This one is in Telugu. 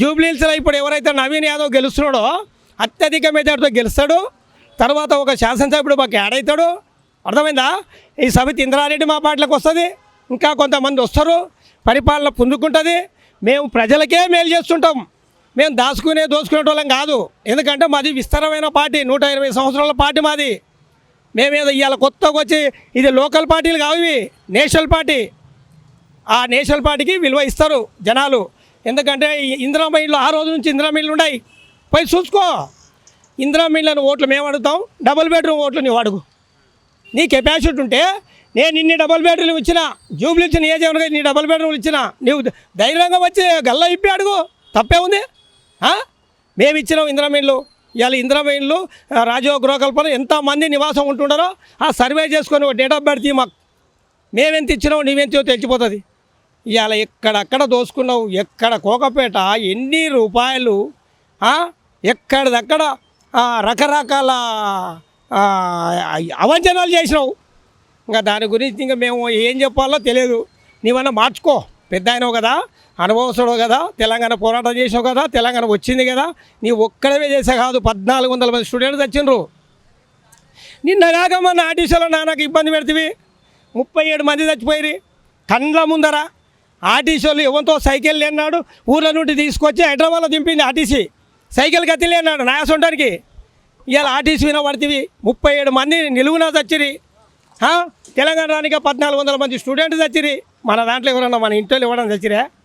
జూబ్లీహిల్స్లో ఇప్పుడు ఎవరైతే నవీన్ యాదవ్ గెలుస్తున్నాడో అత్యధిక మెజార్టీతో గెలుస్తాడు. తర్వాత ఒక శాసనసభ్యుడు మాకు యాడ్ అవుతాడు. అర్థమైందా? ఈ సమితి ఇంద్రారెడ్డి మా పాటలకు వస్తుంది. ఇంకా కొంతమంది వస్తారు. పరిపాలన పుంజుకుంటుంది. మేము ప్రజలకే మేలు చేస్తుంటాం. మేము దాచుకునే దోచుకునే వాళ్ళం కాదు. ఎందుకంటే మాది విస్తారమైన పార్టీ. నూట ఇరవై సంవత్సరాల పార్టీ మాది. మేమేదో ఇవాళ కొత్తగా వచ్చి ఇది లోకల్ పార్టీలు కావు ఇవి. National party. ఆ నేషనల్ పార్టీకి విలువ ఇస్తారు జనాలు. ఎందుకంటే ఇందిరా మైళ్ళు ఆ రోజు నుంచి ఇందిరా మైళ్ళు ఉన్నాయి. పోయి చూసుకో. ఇందిరా మైళ్ళని ఓట్లు మేము అడుగుతాం. డబుల్ బెడ్రూమ్ ఓట్లు నీవు అడుగు. నీ కెపాసిటీ ఉంటే నేను ఇన్ని డబుల్ బెడ్రూమ్ ఇచ్చిన జూబ్లీ ఇచ్చిన ఏ జగన్ నీ డబుల్ బెడ్రూమ్లు ఇచ్చిన నీవు ధైర్యంగా వచ్చి గల్ల ఇప్పి అడుగు. తప్పే ఉంది. మేము ఇచ్చినాం ఇందిరామీన్లు ఇవాళ ఇందిరామీన్లు రాజీవ్ గృహకల్పన ఎంతమంది నివాసం ఉంటుండారో ఆ సర్వే చేసుకొని ఒక డేట్ ఆఫ్ బర్త్ మాకు. మేమెంత ఇచ్చినావు నీవెంత తెలిసిపోతుంది. ఇవాళ ఎక్కడక్కడ దోసుకున్నావు? ఎక్కడ కోకపేట? ఎన్ని రూపాయలు? ఎక్కడిదక్కడ? రకరకాల అవంచనాలు చేసినావు. ఇంకా దాని గురించి ఇంకా మేము ఏం చెప్పాలో తెలియదు. నీవన్నా మార్చుకో. పెద్ద అయినావు కదా అనుభవస్తుడు కదా తెలంగాణ పోరాటం చేసావు కదా తెలంగాణ వచ్చింది కదా నీ ఒక్కడవే చేసా కాదు. పద్నాలుగు వందల మంది స్టూడెంట్స్ వచ్చిండ్రు. నిన్నగాక మన ఆర్టీసీలో నాన్నకు ఇబ్బంది పెడితే ముప్పై ఏడు మంది చచ్చిపోయి కండ్ల ముందర ఆర్టీసీలు ఎవరితో సైకిల్ లేనాడు? ఊర్ల నుండి తీసుకొచ్చి హైదరాబాద్లో దింపింది ఆర్టీసీ. సైకిల్ గతి లేనాడు నాయసుంటానికి ఇవాళ ఆర్టీసీ వినబడితే ముప్పై ఏడు మంది నిలువున చచ్చిరి. తెలంగాణ రానిక పద్నాలుగు వందల మంది స్టూడెంట్స్ చచ్చిరి. మన దాంట్లో ఎవరన్నా మన ఇంట్లో ఇవ్వడం చచ్చిరా?